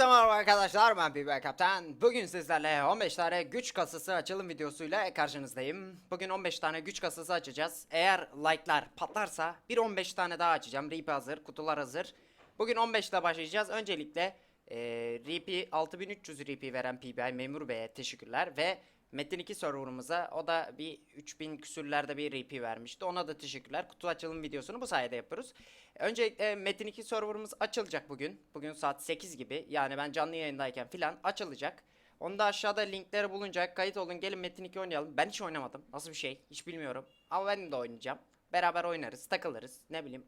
Hepinize merhaba arkadaşlar ben Biber Kaptan. Bugün sizlerle 15 tane güç kasası açılım videosuyla karşınızdayım. Bugün 15 tane güç kasası açacağız. Eğer like'lar patlarsa bir 15 tane daha açacağım. RP hazır, kutular hazır. Bugün 15 ile başlayacağız. Öncelikle eee RP 6300 RP veren PBI Memur Bey'e teşekkürler ve Metin 2 serverımıza o da bir 3000 küsürlerde bir RP vermişti. Ona da teşekkürler. Kutu açılım videosunu bu sayede yapıyoruz. Öncelikle Metin 2 serverımız açılacak bugün. Bugün saat 8 gibi. Yani ben canlı yayındayken filan açılacak. Onu da aşağıda linkleri bulunacak. Kayıt olun gelin Metin 2 oynayalım. Ben hiç oynamadım. Nasıl bir şey hiç bilmiyorum. Ama ben de oynayacağım. Beraber oynarız, takılırız. Ne bileyim.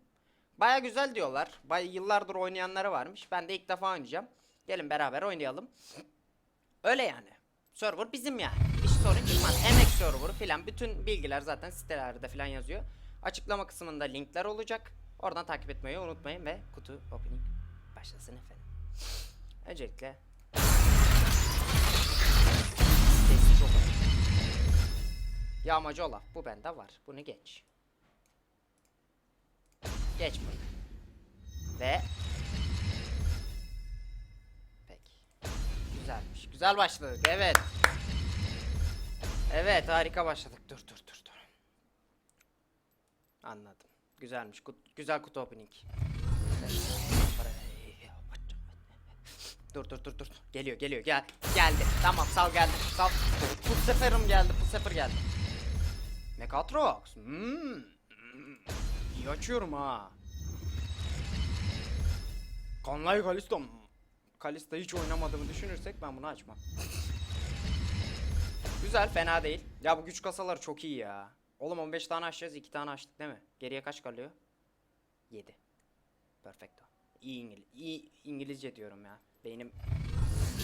Baya güzel diyorlar. Baya yıllardır oynayanları varmış. Ben de ilk defa oynayacağım. Gelin beraber oynayalım. Öyle yani. Server bizim yani. Hiç sorun çıkmaz. Emek server filan bütün bilgiler zaten sitelerde filan yazıyor. Açıklama kısmında linkler olacak. Oradan takip etmeyi unutmayın ve kutu opening başlasın efendim. Öncelikle çok açık. Yağmacı Olaf bu bende var. Bunu geç. Geç bunu. Ve Güzelmiş. Güzel başladık. Evet. Evet harika başladık. Dur dur dur dur. Anladım. Güzelmiş. Kut- güzel kutu opening. Dur dur dur dur. Geliyor geliyor. Gel. Geldi. Tamam sal geldi. Sal. Bu seferim geldi. Bu sefer geldi. Megatrox. Hmm. İyi açıyorum ha. Kanlay Kalisto. Kalista hiç oynamadığımı düşünürsek ben bunu açmam. Güzel fena değil. Ya bu güç kasaları çok iyi ya. Oğlum 15 tane açacağız 2 tane açtık değil mi? Geriye kaç kalıyor? 7. Perfecto. İyi, İngil iyi İngilizce diyorum ya. Beynim...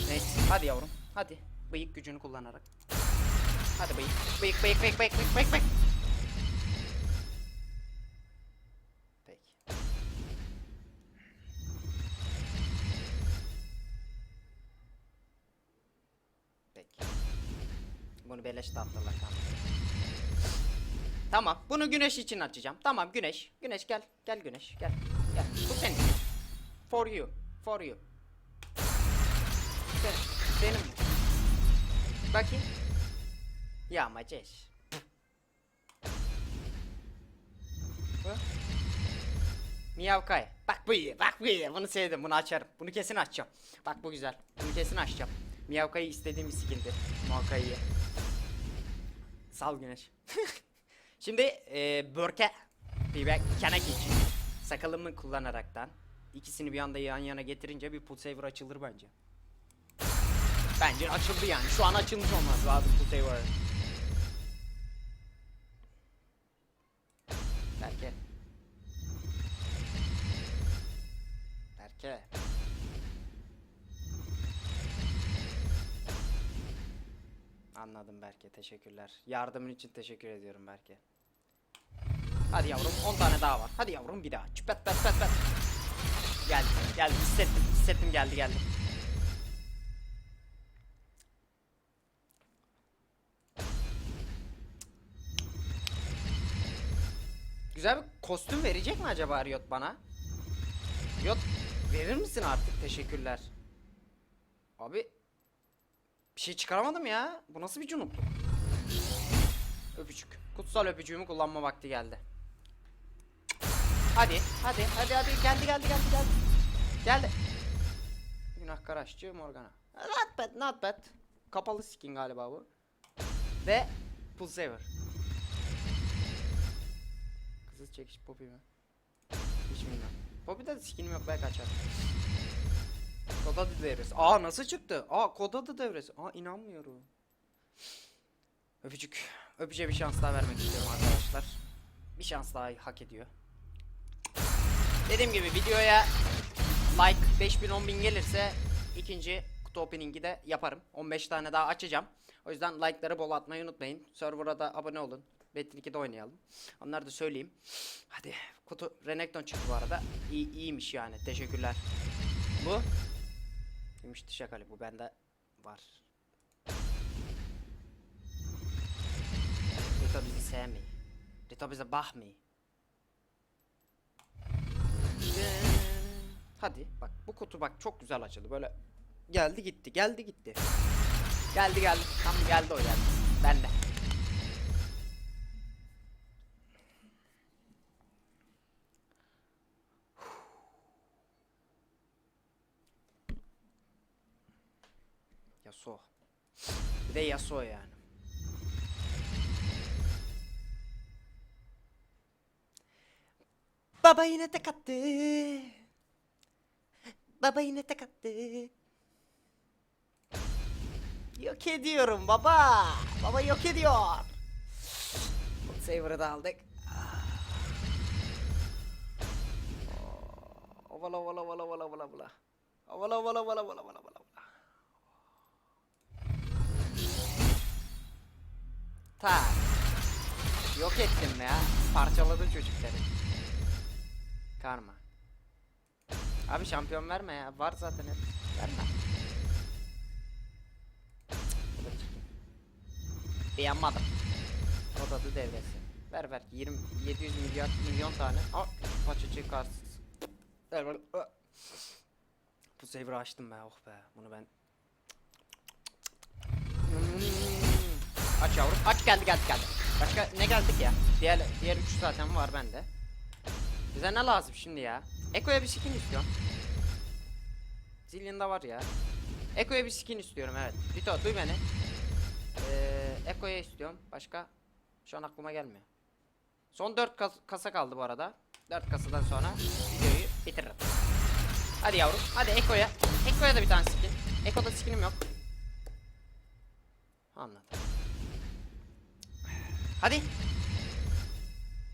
Neyse hadi yavrum hadi. Bıyık gücünü kullanarak. Hadi bıyık. Bıyık bıyık bıyık bıyık bıyık bıyık Beleş tatlılar Tamam. Bunu güneş için açacağım. Tamam güneş. Güneş gel. Gel güneş. Gel. Gel. Bu senin. For you. For you. Senin. Benim. Bakayım. Ya maceş. Bu. Miyavkay. Bak bu iyi. Bak bu iyi. Bunu sevdim. Bunu açarım. Bunu kesin açacağım. Bak bu güzel. Bunu kesin açacağım. Miyavkay'ı istediğim bir skill'dir. Miyavkay'ı. Sal güneş. Şimdi e, Börke Pivek Kenek için sakalımı kullanaraktan ikisini bir anda yan yana getirince bir pull saver açılır bence. Bence açıldı yani. Şu an açılmış olmaz lazım pull saver. Anladım Berke teşekkürler. Yardımın için teşekkür ediyorum Berke. Hadi yavrum 10 tane daha var. Hadi yavrum bir daha. Çüpet pet pet pet. Geldi geldi hissettim hissettim geldi geldi. Güzel bir kostüm verecek mi acaba Riot bana? Riot verir misin artık? Teşekkürler. Abi bir şey çıkaramadım ya. Bu nasıl bir cunupluk? Öpücük. Kutsal öpücüğümü kullanma vakti geldi. Hadi, hadi, hadi, hadi. Geldi, geldi, geldi, geldi. Geldi. Günahkar aşçı Morgana. Not bad, not bad. Kapalı skin galiba bu. Ve Pull Saver. Kızıl çekiş Poppy mi? Hiç bilmiyorum. Poppy'de skinim yok belki açar. Kod adı devresi. Aa nasıl çıktı? Aa kod adı devresi. Aa inanmıyorum. Öpücük. Öpücüğe bir şans daha vermek istiyorum arkadaşlar. Bir şans daha hak ediyor. Dediğim gibi videoya like 5000 10000 gelirse ikinci kutu opening'i de yaparım. 15 tane daha açacağım. O yüzden like'ları bol atmayı unutmayın. Server'a da abone olun. Metin 2'de oynayalım. Onları da söyleyeyim. Hadi kutu Renekton çıktı bu arada. İyi, iyiymiş yani. Teşekkürler. Bu Gümüş dişakali bu bende var. Rito bizi sevmiyor. Rito bize bakmıyor. Hadi bak bu kutu bak çok güzel açıldı böyle Geldi gitti. Geldi gitti. Geldi geldi. Tam geldi o geldi. Ben Yasuo. Bir de Yasuo yani. Baba yine tek attı. Baba yine tek attı. Yok ediyorum baba. Baba yok ediyor. Saver'ı da aldık. Ovala ovala ovala ovala ovala ovala. Ovala ovala ovala ovala ovala Ta. Yok ettim ya. Parçaladı çocukları. Karma. Abi şampiyon verme ya. Var zaten hep. Verme. Beğenmedim. O da da devresi. Ver ver. 20 700 milyar milyon tane. Aa, maçı çıkarsız. Ver ver. Bu saver'ı açtım be. Oh be. Bunu ben Hmm. Aç yavrum. Aç geldi geldi geldi. Başka ne geldik ya? Diğer diğer üç zaten var bende. Bize ne lazım şimdi ya? Eko'ya bir skin istiyorum. Zillion'da var ya. Eko'ya bir skin istiyorum evet. Vito duy beni. Ee, Eko'ya istiyorum. Başka? Şu an aklıma gelmiyor. Son 4 kasa kaldı bu arada. 4 kasadan sonra videoyu bitiririm. Hadi yavrum. Hadi Eko'ya. Eko'ya da bir tane skin. Eko'da skinim yok. Anladım. Hadi.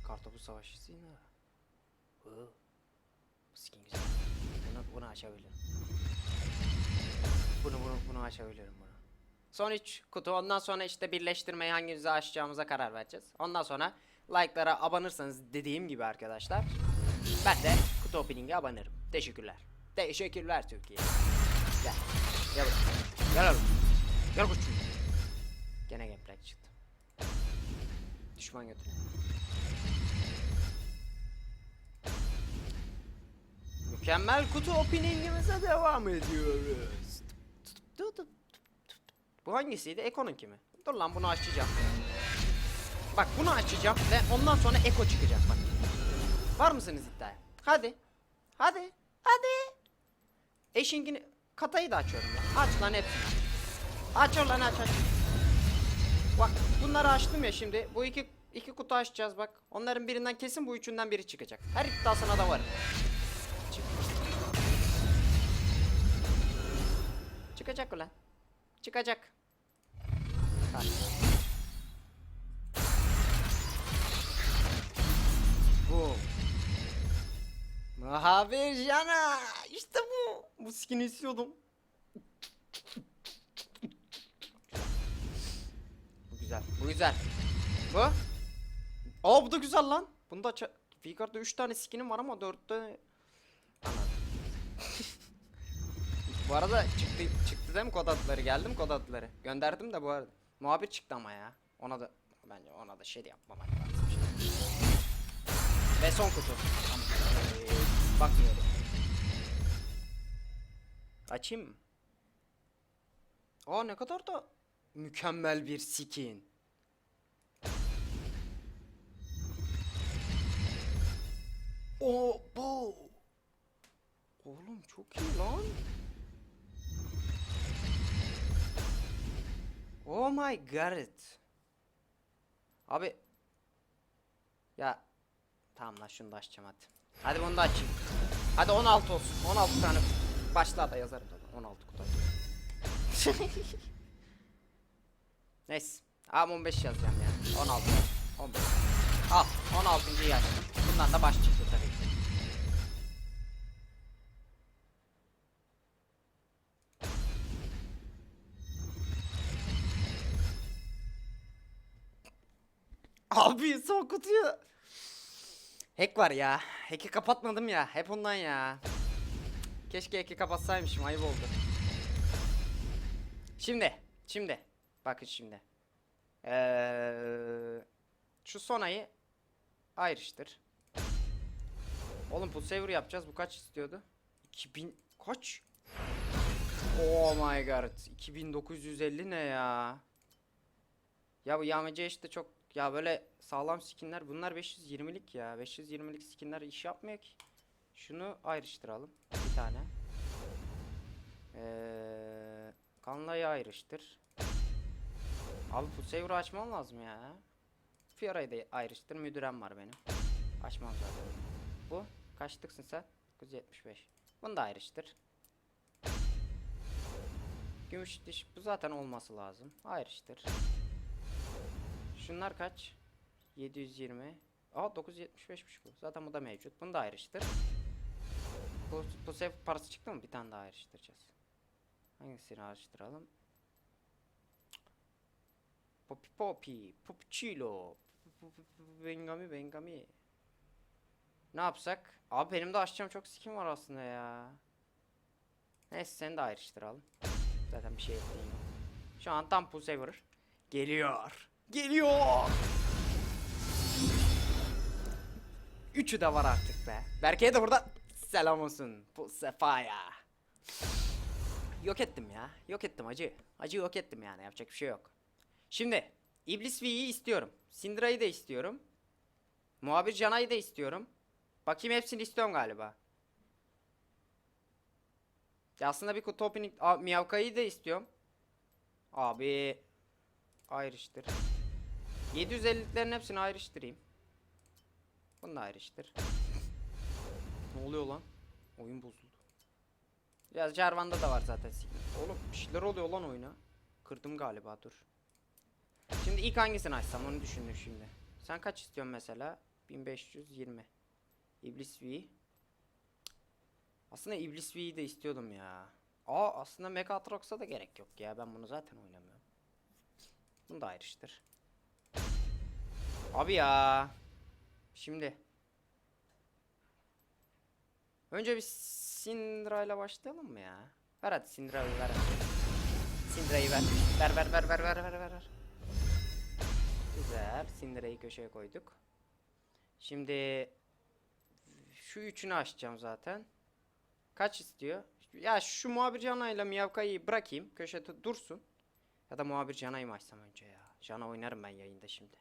Kartopu savaşçısı yine. Oo. Skin güzel. Bunu, bunu açabilirim. Bunu bunu bunu açabilirim bunu. Son 3 kutu ondan sonra işte birleştirmeyi hangimizi açacağımıza karar vereceğiz. Ondan sonra like'lara abanırsanız dediğim gibi arkadaşlar ben de kutu opening'e abanırım. Teşekkürler. Teşekkürler Türkiye. Gel. Gel. Gel oğlum. Gel koçum. Gene çıktı. Düşman götüne. Mükemmel kutu openingimize devam ediyoruz. Bu hangisiydi? Eko'nunki mi? Dur lan bunu açacağım. Bak bunu açacağım ve ondan sonra Eko çıkacak bak. Var mısınız iddiaya? Hadi. Hadi. Hadi. Eşinkini katayı da açıyorum ya. Aç lan hepsini. Aç lan aç aç. Bak bunları açtım ya şimdi. Bu iki iki kutu açacağız bak. Onların birinden kesin bu üçünden biri çıkacak. Her iddiasına da. Çık. Çıkacak ulan. Çıkacak. Hadi. Bu. Muhabir Jana. İşte bu. Bu skin'i istiyordum. Güzel. Bu güzel. Bu. Aa bu da güzel lan. Bunda Veigar'da 3 tane skinim var ama 4'te Anladım. bu arada çıktı çıktı değil mi kod adları? Geldi mi kod adları? Gönderdim de bu arada. Muhabir çıktı ama ya. Ona da bence ona da şey de yapmamak lazım. Ve son kutu. Ee, bakmıyorum. Açayım mı? Aa ne kadar da mükemmel bir skin. O bu. Oğlum çok iyi lan. Oh my god. Abi. Ya. Tamam lan şunu da açacağım hadi. Hadi bunu da açayım. Hadi 16 olsun. 16 tane. Başlığa da yazarım tabii. 16 kutu. Neyse. Abi 15 yazacağım ya. 16. 15. Al. 16.yı açtım. Bundan da baş çıktı tabii ki. Abi son kutuyu. Hack var ya. Hack'i kapatmadım ya. Hep ondan ya. Keşke hack'i kapatsaymışım. Ayıp oldu. Şimdi. Şimdi. Bakın şimdi. Ee, şu sonayı ayrıştır. Oğlum bu saver yapacağız. Bu kaç istiyordu? 2000 kaç? Oh my god. 2950 ne ya? Ya bu yağmacı işte çok ya böyle sağlam skinler bunlar 520'lik ya. 520'lik skinler iş yapmıyor ki. Şunu ayrıştıralım. Bir tane. Ee, Kanlayı ayrıştır. Abi saver'ı açmam lazım ya. Fiora'yı da ayrıştır. Müdürem var benim. Açmam zaten. Bu kaçlıksın sen? 975. Bunu da ayrıştır. Gümüş diş bu zaten olması lazım. Ayrıştır. Şunlar kaç? 720. Aa 975'miş bu. Zaten bu da mevcut. Bunu da ayrıştır. Bu, bu sefer parası çıktı mı? Bir tane daha ayrıştıracağız. Hangisini ayrıştıralım? Popi Popi, Popchilo, Bengami Bengami. Ne yapsak? Abi benim de açacağım çok skin var aslında ya. Neyse seni de ayrıştıralım. Zaten bir şey yok. Şu an tam pull saver. Geliyor. Geliyor. Üçü de var artık be. Berke'ye de burada selam olsun. Bu sefaya. Yok ettim ya. Yok ettim acı. Acı yok ettim yani. Yapacak bir şey yok. Şimdi İblis V'yi istiyorum. Syndra'yı da istiyorum. Muhabir Canay'ı da istiyorum. Bakayım hepsini istiyorum galiba. Ya aslında bir Aa, Miyavka'yı da istiyorum. Abi ayrıştır. 750'lerin hepsini ayrıştırayım. Bunu da ayrıştır. ne oluyor lan? Oyun bozuldu. Ya Jarvan'da da var zaten. Oğlum bir şeyler oluyor lan oyuna. Kırdım galiba dur. Şimdi ilk hangisini açsam onu düşündüm şimdi. Sen kaç istiyorsun mesela? 1520. İblis V. Aslında İblis V'yi de istiyordum ya. Aa aslında Mega Atrox'a da gerek yok ya. Ben bunu zaten oynamıyorum. Bunu da ayrıştır. Abi ya. Şimdi. Önce bir Syndra ile başlayalım mı ya? Ver hadi Syndra'yı ver. hadi. Syndra'yı ver. Ver ver ver ver ver ver ver. Güzel. Syndra'yı köşeye koyduk. Şimdi şu üçünü açacağım zaten. Kaç istiyor? Ya şu muhabir Canay'la Miyavka'yı bırakayım. Köşede dursun. Ya da muhabir Canay'ı mı açsam önce ya? Cana oynarım ben yayında şimdi.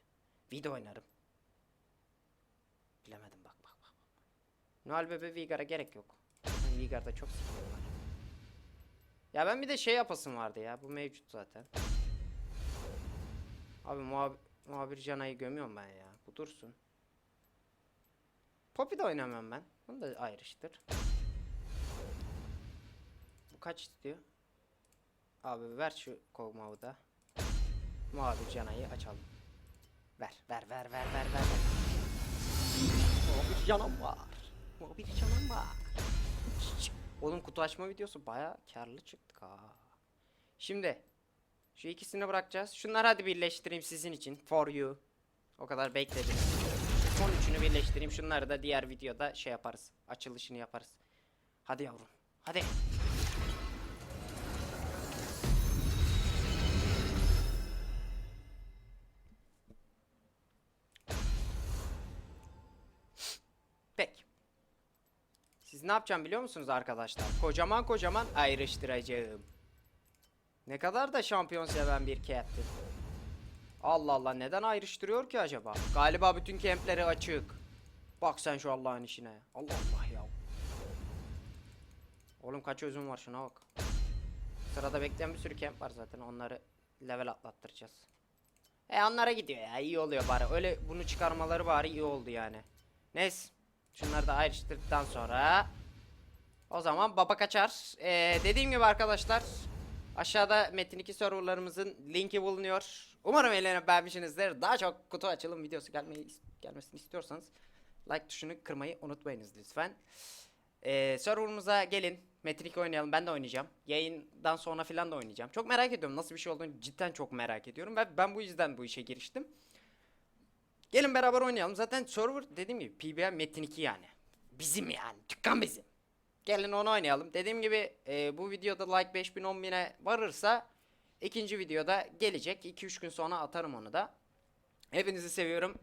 Video oynarım. Bilemedim bak bak bak. Noel Bebe Vigar'a gerek yok. Vigar'da çok var. Ya ben bir de şey yapasım vardı ya. Bu mevcut zaten. Abi muhab muhabir Canay'ı gömüyorum ben ya. Bu dursun. Poppy de oynamam ben. Bunu da ayrıştır. Bu kaç istiyor? Abi ver şu kovmağı da. Muhabir Canay'ı açalım. Ver ver ver ver ver ver. Muhabir Canam var. Muhabir Canam var. Oğlum kutu açma videosu baya karlı çıktık ha. Şimdi şu ikisini bırakacağız. Şunları hadi birleştireyim sizin için. For you. O kadar bekledim. Son üçünü birleştireyim. Şunları da diğer videoda şey yaparız. Açılışını yaparız. Hadi yavrum. Hadi. Peki. Siz ne yapacağım biliyor musunuz arkadaşlar? Kocaman kocaman ayrıştıracağım. Ne kadar da şampiyon seven bir captain. Allah Allah neden ayrıştırıyor ki acaba? Galiba bütün kempleri açık. Bak sen şu Allah'ın işine. Allah Allah ya. Oğlum kaç özüm var şuna bak. Sırada bekleyen bir sürü kemp var zaten onları level atlattıracağız. E onlara gidiyor ya iyi oluyor bari. Öyle bunu çıkarmaları bari iyi oldu yani. Neyse. Şunları da ayrıştırdıktan sonra o zaman baba kaçar. Ee, dediğim gibi arkadaşlar aşağıda Metin 2 serverlarımızın linki bulunuyor. Umarım eğlenip beğenmişsinizdir. Daha çok kutu açılım videosu gelmeyi gelmesini istiyorsanız like tuşunu kırmayı unutmayınız lütfen. Ee, serverımıza gelin. Metin 2 oynayalım. Ben de oynayacağım. Yayından sonra filan da oynayacağım. Çok merak ediyorum nasıl bir şey olduğunu cidden çok merak ediyorum ve ben bu yüzden bu işe giriştim. Gelin beraber oynayalım. Zaten server dediğim gibi PBA Metin 2 yani. Bizim yani. Dükkan bizim. Gelin onu oynayalım. Dediğim gibi e, bu videoda like 5000 10000'e varırsa ikinci videoda gelecek. 2-3 gün sonra atarım onu da. Hepinizi seviyorum.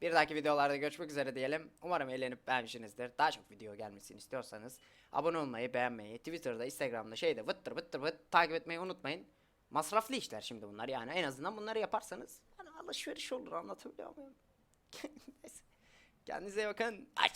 Bir dahaki videolarda görüşmek üzere diyelim. Umarım eğlenip beğenmişsinizdir. Daha çok video gelmesini istiyorsanız abone olmayı, beğenmeyi, Twitter'da, Instagram'da şeyde vıttır vıttır vıt takip etmeyi unutmayın. Masraflı işler şimdi bunlar yani en azından bunları yaparsanız hani alışveriş olur anlatabiliyor muyum? Kendinize bakın. Bay